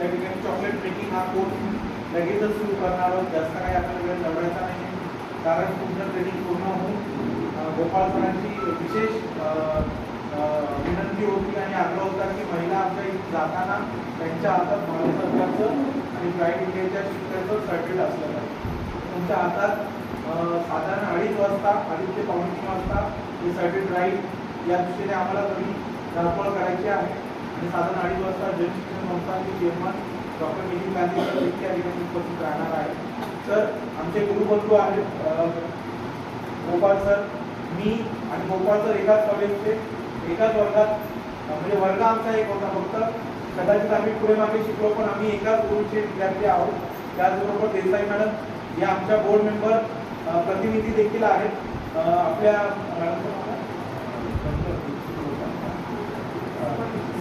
त्या ठिकाणी chocolate making हा कोर्स लगेचच सुरू करणार आहोत. जास्त काही आपल्याला वेळ नाही. कारण तुमचं ट्रेनिंग पूर्ण होऊन गोपाळ सरांची विशेष विनंती होती आणि आग्रह होता की महिला आमच्या इथे जाताना त्यांच्या हातात भारत सरकारचं आणि ब्राईट इंडियाच्या शिक्षणाचं सर्टिफिकेट असलं पाहिजे. तुमच्या हातात साधारण अडीच वाजता अडीच ते पावणे तीन वाजता हे सर्टिफिकेट राहील. या दृष्टीने आम्हाला तुम्ही धडपड करायची आहे. आणि साधारण अडीच वाजता जनशिक्षण संस्था आणि chairman doctor Nitin Gandhi sir अधिकारी उपस्थित राहणार आहे. तर आमचे गुरुबंधू आहेत अं, गोपाळ सर मी आणि गोपाळ सर एकाच कॉलेजचे एकाच वर्गात म्हणजे वर्ग आमचा एक होता फक्त. कदाचित आम्ही पुढे मागे शिकलो पण आम्ही एकाच गुरुचे विद्यार्थी आहोत. त्याचबरोबर देसाई मॅडम या आमच्या बोर्ड मेंबर प्रतिनिधी देखील आहेत. आपल्या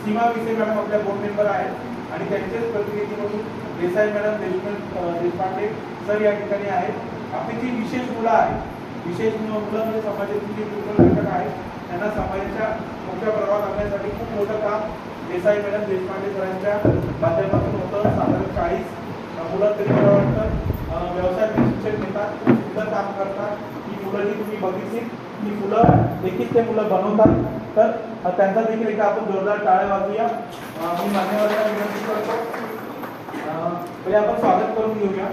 सीमा विषय मॅडम आपल्या बोर्ड मेंबर आहेत आणि त्यांचेच प्रतिनिधी म्हणून देसाई मॅडम देशमुख देशपांडे सर या ठिकाणी आहेत. आपली जी विशेष मुलं आहेत विशेष मुलं म्हणजे समाजातील जी दुर्बल घटक आहेत त्यांना समाजाच्या मोठ्या प्रभावात आणण्यासाठी खूप मोठं काम देसाई मॅडम देशपांडे सरांच्या माध्यमातून होतं. साधारण चाळीस मुलं तरी मला वाटतं अं, व्यवसायाचे शिक्षण घेतात खूप सुंदर काम करतात ही मुलं जी तुम्ही बघितली ही मुलं देखील ते मुलं बनवतात. तर त्यांचा देखील एकदा आपण जोरदार टाळ्या वाजूया मी मान्यवरांना विनंती करतो. पहिले आपण स्वागत करून घेऊया.